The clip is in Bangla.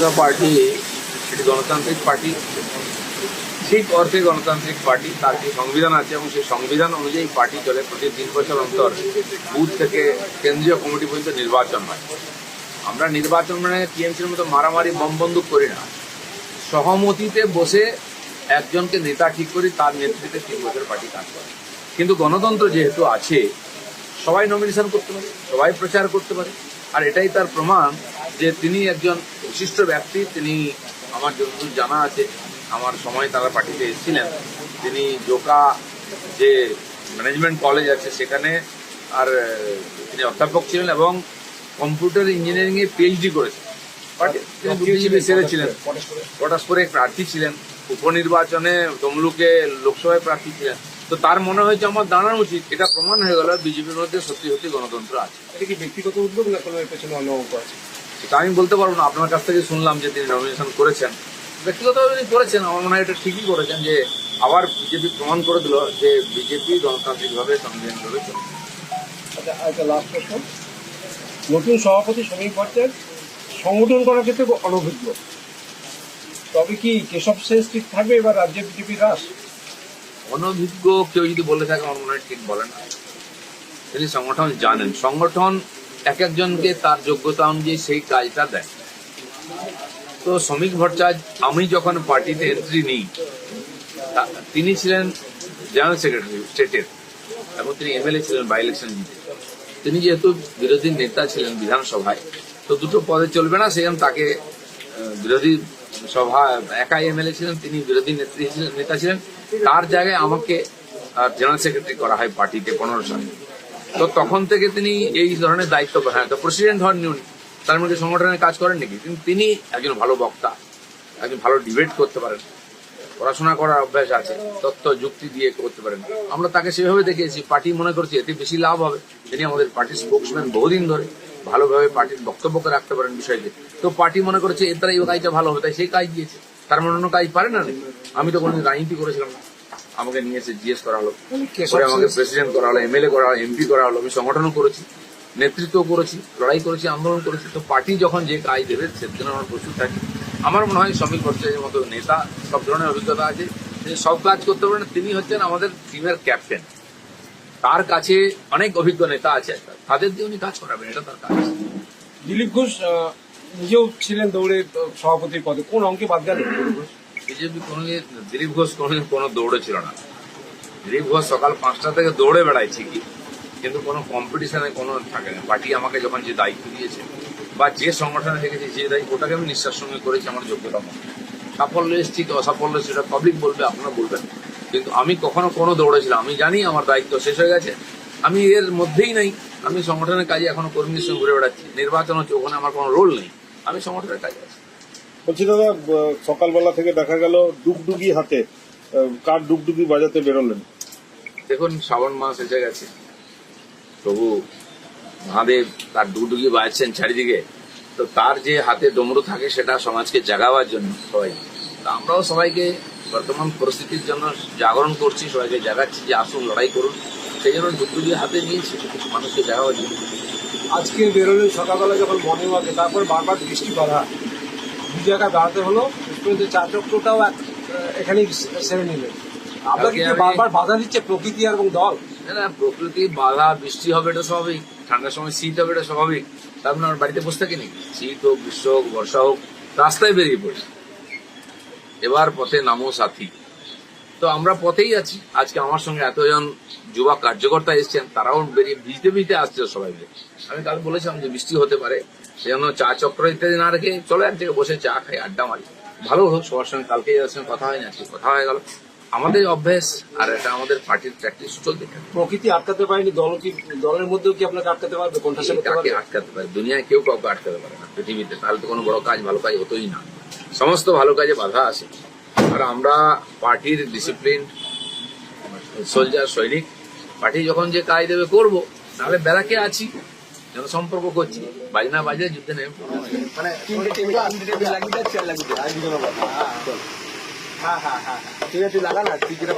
জনতা পার্টি একটি গণতান্ত্রিক পার্টি, ঠিক অর্থে গণতান্ত্রিক পার্টি, তার যে সংবিধান আছে এবং সেই সংবিধান অনুযায়ী পার্টি চলে প্রতি তিন বছর অন্তর। বুথ থেকে কেন্দ্রীয় কমিটি পর্যন্ত নির্বাচন হয়। আমরা নির্বাচন মানে টিএমসির মতো মারামারি, বম বন্দুক করি না। সহমতিতে বসে একজনকে নেতা ঠিক করি, তার নেতৃত্বে তিন বছর পার্টি কাজ করে। কিন্তু গণতন্ত্র যেহেতু আছে, সবাই নমিনেশন করতে পারে, সবাই প্রচার করতে পারে। আর এটাই তার প্রমাণ যে তিনি একজন বিশিষ্ট ব্যক্তি তিনি আমার যতদূর জানা আছে আমার সময় তারা পার্টিতে এসেছিলেন। তিনি জোকা যে ম্যানেজমেন্ট কলেজ আছে সেখানে আর তিনি অধ্যাপক ছিলেন এবং কম্পিউটার ইঞ্জিনিয়ারিং এ পিএইচডি করেছেন। পার্টি তিনি বুদ্ধিজীবী ছেড়েছিলেন পটাশপুরে প্রার্থী ছিলেন উপনির্বাচনে তমলুকে লোকসভায় প্রার্থী ছিলেন। তো তার মনে হয়েছে আমার দাঁড়ানো উচিত এটা প্রমাণ হয়ে গেল বিজেপির মধ্যে সত্যি সত্যি গণতন্ত্র আছে। এটা কি ব্যক্তিগত উদ্যোগ না কোনো পেছনে অন্য অঙ্ক আছে? সেটা আমি বলতে পারব না আপনার কাছ থেকে শুনলাম যে তিনি নমিনেশন করেছেন। ব্যক্তিগতভাবে তিনি করেছেন আমার মনে হয় এটা ঠিকই করেছেন যে আবার বিজেপি প্রমাণ করে দিল যে বিজেপি গণতান্ত্রিকভাবে সংবিধানভাবে চলছে আচ্ছা আচ্ছা লাস্ট প্রশ্ন। নতুন সভাপতি সমীপ ভট্টাচার্য সংগঠন করার ক্ষেত্রে অনভিজ্ঞ। তবে কি কেশব সেন ঠিক থাকবে এবার রাজ্যে বিজেপি রাস অনভিজ্ঞ কেউ যদি বলে থাকে আমার মনে হয় ঠিক বলে না। তিনি সংগঠন জানেন। সংগঠন এক একজনকে তার যোগ্যতা অনুযায়ী সেই কাজটা দেয়। তো শ্রমিক ভট্টাচার্য, আমি যখন পার্টিতে এন্ট্রি নিই তিনি ছিলেন জেনারেল সেক্রেটারি স্টেটের এবং তিনি এমএলএ ছিলেন বাই ইলেকশন জিতে তিনি যেহেতু বিরোধী নেতা ছিলেন বিধানসভায়, তো দুটো পদে চলবে না সেজন্য তাকে বিরোধী সভা, একাই এমএলএ ছিলেন, তিনি বিরোধী নেত্রী নেতা ছিলেন। তার জায়গায় আমাকে জেনারেল সেক্রেটারি করা হয় পার্টিতে পনেরো সালে। তো তখন থেকে তিনি এই ধরনের দায়িত্ব হ্যাঁ তো প্রেসিডেন্ট হননি উনি। তার মধ্যে সংগঠনের কাজ করেন নাকি কিন্তু তিনি একজন ভালো বক্তা, একজন ভালো ডিবেট করতে পারেন। পড়াশোনা করার অভ্যাস আছে, তথ্য, যুক্তি দিয়ে করতে পারেন। আমরা তাকে সেভাবে দেখেছি পার্টি মনে করছে এতে বেশি লাভ হবে। তিনি আমাদের পার্টির স্পোক্সম্যান বহুদিন ধরে, ভালোভাবে পার্টির বক্তব্যকে রাখতে পারেন বিষয়কে তো পার্টি মনে করেছে, এর দ্বারা এই কাজটা ভালো হবে, তাই সেই কাজ দিয়েছে। তার মনে অন্য কাজ পারে না আমি তো কোনোদিন রাজনীতি করেছিলাম না। আমাকে নিয়ে এসে জিজ্ঞেস করা হলো। পরে আমাকে প্রেসিডেন্ট করা হলো এমএলএ করা হলো এমপি করা হলো আমি সংগঠনও করেছি নেতৃত্ব করেছি লড়াই করেছি আন্দোলন করেছি। তো পার্টি যখন যে কাজ দেবে সেজন্য আমার প্রস্তুত থাকি আমার মনে হয় শ্রমিক ভট্টাচার্যের মতো নেতা সব ধরনের অভিজ্ঞতা আছে তিনি সব কাজ করতে পারেন তিনি হচ্ছেন আমাদের টিমের ক্যাপ্টেন তার কাছে অনেক অভিজ্ঞ নেতা আছে তাদের দিয়ে উনি কাজ করাবেন এটা তার কাজ। দিলীপ ঘোষ আহ, নিজেও ছিলেন দৌড়ে সভাপতির পদে। কোন অঙ্কে বাদ গেল দিলীপ ঘোষ? বিজেপি কোনোদিন, দিলীপ ঘোষ কোনোদিন কোনো দৌড়ে ছিল না। দিলীপ ঘোষ সকাল পাঁচটা থেকে দৌড়ে বেড়ায় ঠিকই, কিন্তু কোনো কম্পিটিশনে কোনো থাকে না। পার্টি আমাকে যখন যে দায়িত্ব দিয়েছে, বা যে সংগঠনে দেখেছি যে দায়িত্ব, ওটাকে আমি নিঃশ্বাস সঙ্গে করেছি, আমার যোগ্যতা মতো। সাফল্য এসেছি কি অসাফল্য সেটা পাবলিক বলবে, আপনারা বলবেন। কিন্তু আমি কখনো কোনো দৌড়েছিলাম আমি জানি আমার দায়িত্ব শেষ হয়ে গেছে। আমি এর মধ্যেই নাই, আমি সংগঠনের কাজে এখনও কর্মীর সঙ্গে ঘুরে বেড়াচ্ছি। নির্বাচন হচ্ছে, ওখানে আমার কোনো রোল নেই, আমি সংগঠনের কাজে আছি। বলছি দাদা সকালবেলা থেকে দেখা গেল ডুগডুগি হাতে। কার ডুগডুগি বাজাতে বেরোলেন? দেখুন শ্রাবণ মাস এসে গেছে। প্রভু মহাদেব তার ডুগডুগি বাজছেন চারিদিকে। তো তার যে হাতে ডমরু থাকে সেটা সমাজকে জাগাবার জন্য সবাই। তা আমরাও সবাইকে বর্তমান পরিস্থিতির জন্য জাগরণ করছি সবাইকে জাগাচ্ছি যে আসুন লড়াই করুন। সেই জন্য ডুগডুগি হাতে নিয়েছি মানুষকে জাগাবার জন্য আজকে বেরোলেন সকালবেলা যখন মর্নিং ওয়াকে তারপর বারবার বৃষ্টি বাধা। দু জায়গায় দাঁড়াতে হলো চার চক্রটাও এখানেই সেরে নিলেন। আপনাকে কি কালকে আমি- বারবার বাধা দিচ্ছে প্রকৃতি আর এবং দল। না, না প্রকৃতি বাধা বৃষ্টি হবে এটা স্বাভাবিক ঠান্ডার সময় শীত হবে এটা স্বাভাবিক। তার মানে আমার বাড়িতে বসে থাকিনি শীত হোক গ্রীষ্ম হোক বর্ষা হোক রাস্তায় বেরিয়ে পড়ি। এবার পথে নামো সাথী। তো আমরা পথেই আছি। আজকে আমার সঙ্গে এতজন যুবা কার্যকর্তা এসেছেন তারাও বেরিয়ে ভিজতে ভিজতে আসছে সবাই মিলে। আমি কাল বলেছিলাম যে বৃষ্টি হতে পারে। সেজন্য চা চক্র ইত্যাদি না রেখে চলো এক জায়গায় বসে চা খাই আড্ডা মারি। ভালো হোক সবার সঙ্গে কালকে যাদের সঙ্গে কথা হয়নি আজকে কথা হয়ে গেল। আমাদের অভ্যাস আর এটা আমাদের পার্টির প্র্যাকটিস চলতে থাকে। প্রকৃতি আটকাতে পারেনি দল কি দলের মধ্যেও কি আপনাকে আটকাতে পারবে? কোনটা কাকে আটকাতে পারে দুনিয়ায় কেউ কাউকে আটকাতে পারে না পৃথিবীতে। তাহলে তো কোনো বড় কাজ ভালো কাজ হতোই না। সমস্ত ভালো কাজে বাধা আসে আর আমরা পার্টির ডিসিপ্লিন সোলজার সৈনিক পার্টি যখন যে কাজ দেবে করব নাহলে বেড়াকে আছি। যেন সম্পর্ক করছি বাজনা বাজে যুদ্ধে নেমে পড়ব। মানে বসে হ্যাঁ হ্যাঁ হ্যাঁ ঠিক আছে লাগা না তুই যেটা